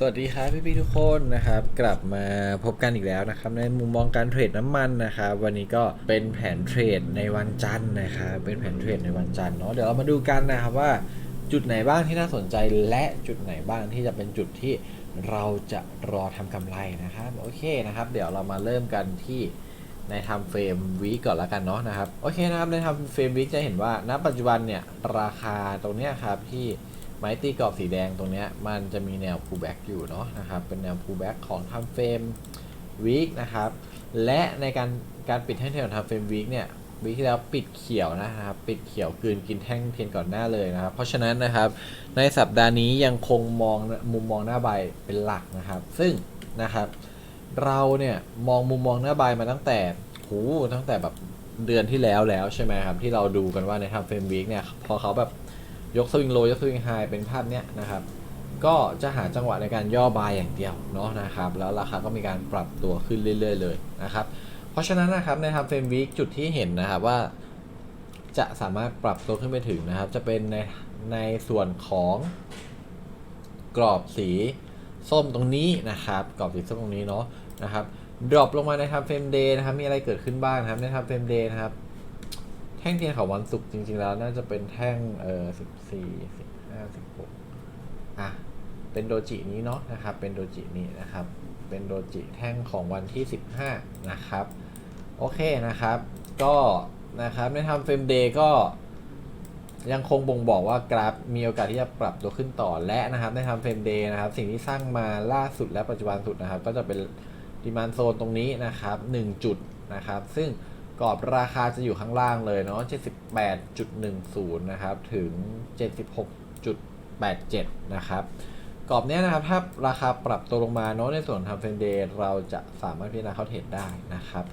สวัสดีครับพี่ๆทุกคนนะครับ กลับมาพบกันอีกแล้วนะครับ ในมุมมองการเทรดน้ำมันนะครับ วันนี้ก็เป็นแผนเทรดในวันจันทร์นะครับเป็นแผนเทรดในวันจันทร์เนาะเดี๋ยวเรามาดูกันนะครับว่าจุดไหนบ้างที่น่าสนใจและจุดไหนบ้างที่จะเป็นจุดที่เราจะรอทำกำไรนะครับโอเคนะครับ เดี๋ยวเรามาเริ่มกันที่ในทำเฟรมวีก่อนละกันเนาะนะครับโอเคนะครับในทำเฟรมวีจะเห็นว่าณปัจจุบันเนี่ยราคาตรงเนี้ยครับที่ ไม้ตีกรอบสีแดงตรงนี้มันจะมีแนว pullback อยู่เนาะนะครับ เป็นแนว pullback ของทำเฟรม week นะครับ และในการการปิดแท่งเทียนของทำเฟรม week เนี่ยวีคที่แล้วปิดเขียวนะครับ ปิดเขียวกืนกินแท่งเทียนก่อนหน้าเลยนะครับ เพราะฉะนั้นนะครับในสัปดาห์นี้ยังคงมองมุมมองหน้าใบเป็นหลักนะครับ ซึ่งนะครับเราเนี่ยมองมุมมองหน้าใบมาตั้งแต่หูตั้งแต่แบบเดือนที่แล้วแล้วใช่ไหมครับที่เราดูกันว่าในทำเฟรมวีคเนี่ยพอเขาแบบ ยกสวิงโลยกสวิงไฮเป็นภาพเนี้ยนะครับ ก็จะหาจังหวะในการย่อบายอย่างเดียวเนาะนะครับ แล้วราคาก็มีการปรับตัวขึ้นเรื่อย ๆ เลยนะครับ เพราะฉะนั้นนะครับในทำเฟรมวีคจุดที่เห็นนะครับว่า จะสามารถปรับตัวขึ้นไปถึงนะครับ จะเป็นในในส่วนของกรอบสีส้มตรงนี้นะครับ กรอบสีส้มตรงนี้เนาะนะครับดรอปลงมาในทำเฟรมเดย์นะครับ มีอะไรเกิดขึ้นบ้างนะครับในทำเฟรมเดย์นะครับ แท่งเทียนของวันศุกร์จริง ๆ แล้ว น่าจะเป็นแท่งเออสิบสี่สิบห้าสิบหกอะ เป็นโดจินี้เนาะนะครับ เป็นโดจินี้นะครับ เป็นโดจิแท่งของวันที่สิบห้านะครับ โอเคนะครับ ก็นะครับในทำเฟรมเดย์ก็ยังคงบ่งบอกว่ากราฟมีโอกาสที่จะปรับตัวขึ้นต่อและนะครับในทำเฟรมเดย์นะครับ สิ่งที่สร้างมาล่าสุดและปัจจุบันสุดนะครับ ก็จะเป็นดีมานโซนตรงนี้นะครับ 1 จุดนะครับ ซึ่ง กรอบราคาจะอยู่ข้างล่างเลยเนาะ 78.10 นะครับ ถึง 76.87 นะครับ กรอบเนี้ยนะครับ ถ้าราคาปรับตัวลงมาเนาะ ในส่วนทำเฟรมเดย์เราจะสามารถพิจารณาเข้าเทรดได้นะครับ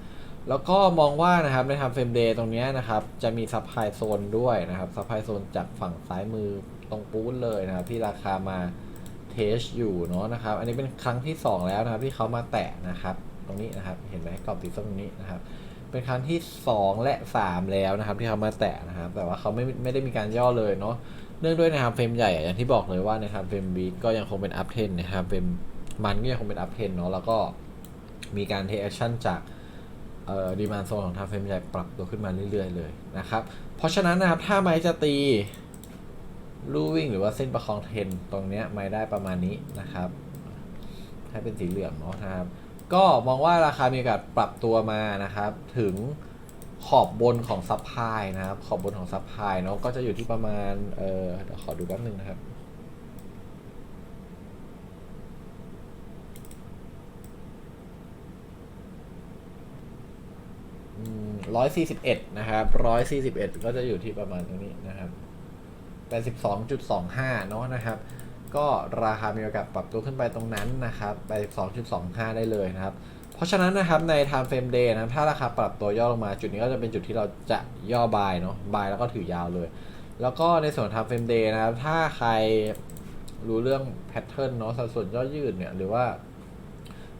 แล้วก็มองว่านะครับ ในทำเฟรมเดย์ตรงเนี้ยนะครับ จะมีซัพพลายโซนด้วยนะครับ ซัพพลายโซนจากฝั่งซ้ายมือตรงปูนเลยนะครับ ที่ราคามาเทสอยู่เนาะนะครับ อันนี้เป็นครั้งที่ 2 แล้วนะครับ ที่เขามาแตะนะครับ ตรงนี้นะครับ เห็นไหมกรอบสีส้มตรงนี้นะครับ เป็นครั้งที่ 2 และ 3 แล้วนะครับ ที่เขามาแตะนะครับ แต่ว่าเขาไม่ไม่ได้มีการย่อเลยเนาะเนื่องด้วยนะครับเฟรมใหญ่อย่างที่บอกเลยว่านะครับเฟรมวีก็ยังคงเป็นอัพเทนนะครับเฟรมมันก็ยังคงเป็นอัพเทนเนาะแล้วก็มีการเทคแอคชั่นจากเอ่อดีมานโซนของทางเฟรมใหญ่ปรับตัวขึ้นมาเรื่อยๆเลยนะครับ เพราะฉะนั้นนะครับถ้าไม้จะตีลู่วิ่งหรือว่าเส้นประคองเทรนตรงเนี้ยไม้ได้ประมาณนี้นะครับ ให้เป็นสีเหลืองเนาะนะครับ ก็มองว่าราคามีโอกาสปรับตัวมานะครับ ถึงขอบบนของซัพพลายนะครับ ขอบบนของซัพพลายเนาะก็จะอยู่ที่ประมาณเออเดี๋ยวขอดูแป๊บนึงนะครับร้อยสี่สิบเอ็ดนะครับร้อยสี่สิบเอ็ดก็จะอยู่ที่ประมาณตรงนี้นะครับแปดสิบสองจุดสองห้าเนาะนะครับ ก็ราคามีโอกาสปรับตัวขึ้นไปตรงนั้นนะครับไป 2.25 ได้เลยนะครับ เพราะฉะนั้นนะครับใน time frame day นะถ้าราคาปรับตัวย่อลงมาจุดนี้ก็จะเป็นจุดที่เราจะย่อบายเนาะบายแล้วก็ถือยาวเลย แล้วก็ในส่วน time frame day นะครับถ้าใครรู้เรื่อง pattern เนาะสัดส่วนย่อยืดเนี่ยหรือว่า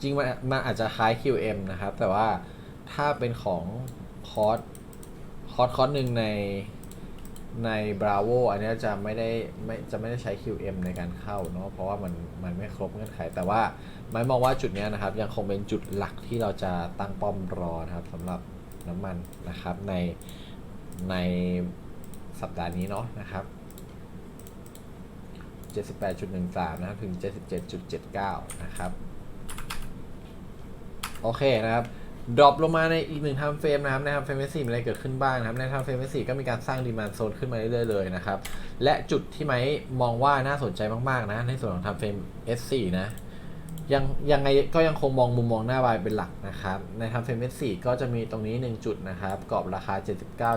จริงมันมันอาจจะคล้าย QM นะครับ แต่ว่าถ้าเป็นของคอร์สคอร์สคอร์สหนึ่งใน ใน Bravo อันนี้จะไม่ได้ไม่จะไม่ได้ใช้ QM ในการเข้าเนาะเพราะว่ามันมันไม่ครบเงื่อนไข แต่ว่าไม่มองว่าจุดนี้นะครับ ยังคงเป็นจุดหลักที่เราจะตั้งป้อมรอนะครับสำหรับน้ำมันนะครับในในสัปดาห์นี้เนาะนะครับ 78.13 นะครับ ถึง 77.79 นะครับ โอเคนะครับ ดรอปลงมาในอีกหนึ่งทำเฟรมนะครับในทำเฟรมที่สี่มีอะไรเกิดขึ้นบ้างนะครับในทำเฟรมที่สี่ก็มีการสร้างดีมานโซนขึ้นมาเรื่อยๆเลยนะครับและจุดที่ไม้มองว่าน่าสนใจมากๆนะในส่วนของทำเฟรม S4 นะยังยังไงก็ยังคงมองมุมมองหน้าบายเป็นหลักนะครับในทำเฟรม S4 ก็จะมีตรงนี้ 1 จุดนะครับกรอบราคา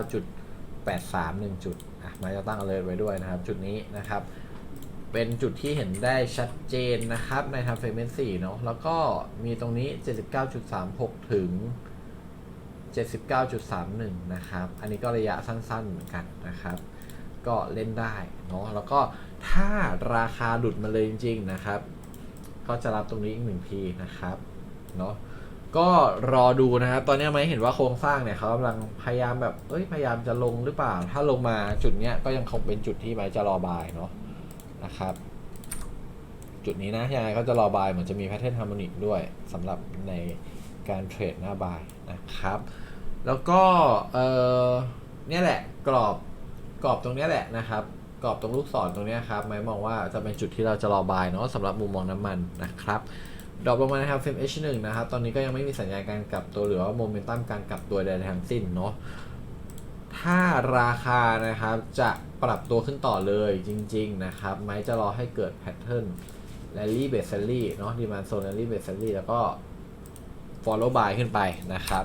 79.83 1 จุดอะไมาจะตั้ง alert ไว้ด้วยนะครับ จุดนี้นะครับ เป็นจุดที่เห็นได้ชัดเจนนะครับในทำเฟรม4เนาะแล้วก็มีตรงนี้ 79.36 ถึง 79.31 นะครับ อันนี้ก็ระยะสั้นๆเหมือนกันนะครับ ก็เล่นได้เนาะแล้วก็ถ้าราคาหลุดมาเลยจริง ๆ นะครับ ก็จะรับตรงนี้อีกหนึ่งทีนะครับเนาะก็รอดูนะครับตอนนี้ไม่เห็นว่าโครงสร้างเนี่ยเขากำลังพยายามแบบเอ้ยพยายามจะลงหรือเปล่า ถ้าลงมาจุดเนี้ยก็ยังคงเป็นจุดที่ไม้จะรอบายเนาะ นะครับ จุดนี้นะยังไงก็จะรอบายเหมือนจะมีแพทเทิร์นฮาร์โมนิกด้วยสำหรับในการเทรดหน้าบายนะครับ แล้วก็เออเนี่ยแหละกรอบกรอบตรงเนี้ยแหละนะครับกรอบตรงลูกศรตรงเนี้ยครับหมายมองว่าจะเป็นจุดที่เราจะรอบายเนาะสำหรับมุมมองน้ำมันนะครับดรอปลงมานะครับเฟม H1 นะครับ ตอนนี้ก็ยังไม่มีสัญญาณการกลับตัวหรือว่าโมเมนตัมการกลับตัวใดๆทั้งสิ้นเนาะถ้าราคานะครับจะ ปรับตัวขึ้นต่อเลยจริง ๆ นะครับ ไม้จะรอให้เกิดแพทเทิร์นแรลลี่เบสเซลลี่เนาะดีมานโซนแรลลี่เบสเซลลี่แล้วก็ follow by ขึ้นไปนะครับ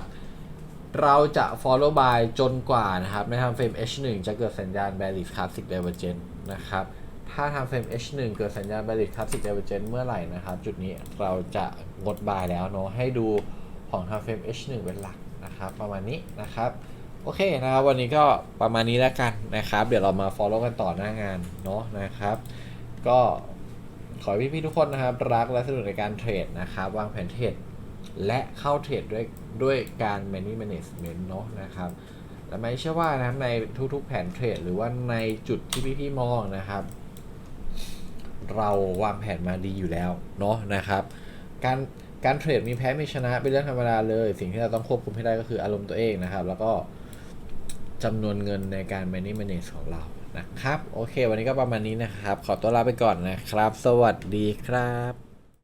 เราจะ follow by จนกว่านะครับ ในทางเฟรม H1 จะเกิดสัญญาณ bearish classic divergence นะครับ ถ้าทางเฟรม H1 เกิดสัญญาณ bearish classic divergence เมื่อไหร่นะครับ จุดนี้เราจะงดบายแล้วเนาะให้ดูของทางเฟรม H1 เป็นหลักนะครับ ประมาณนี้นะครับ โอเคนะครับวันนี้ก็ประมาณนี้แล้วกันนะครับ เดี๋ยวเรามา follow กันต่อหน้างานเนาะนะครับ ก็ขอให้พี่ๆทุกคนนะครับ รักและสนุกในการเทรดนะครับวางแผนเทรดและเข้าเทรดด้วยด้วยการ money management เนาะนะครับแต่ไม่เชื่อว่านะครับในทุกๆแผนเทรดหรือว่าในจุดที่พี่ๆมองนะครับ เราวางแผนมาดีอยู่แล้วเนาะนะครับ การการเทรดมีแพ้มีชนะเป็นเรื่องธรรมดาเลย สิ่งที่เราต้องควบคุมให้ได้ก็คืออารมณ์ตัวเองนะครับ แล้วก็ จำนวนเงินในการ money manage ของเรานะครับ โอเค วันนี้ก็ประมาณนี้นะครับ ขอตัวลาไปก่อนนะครับ สวัสดีครับ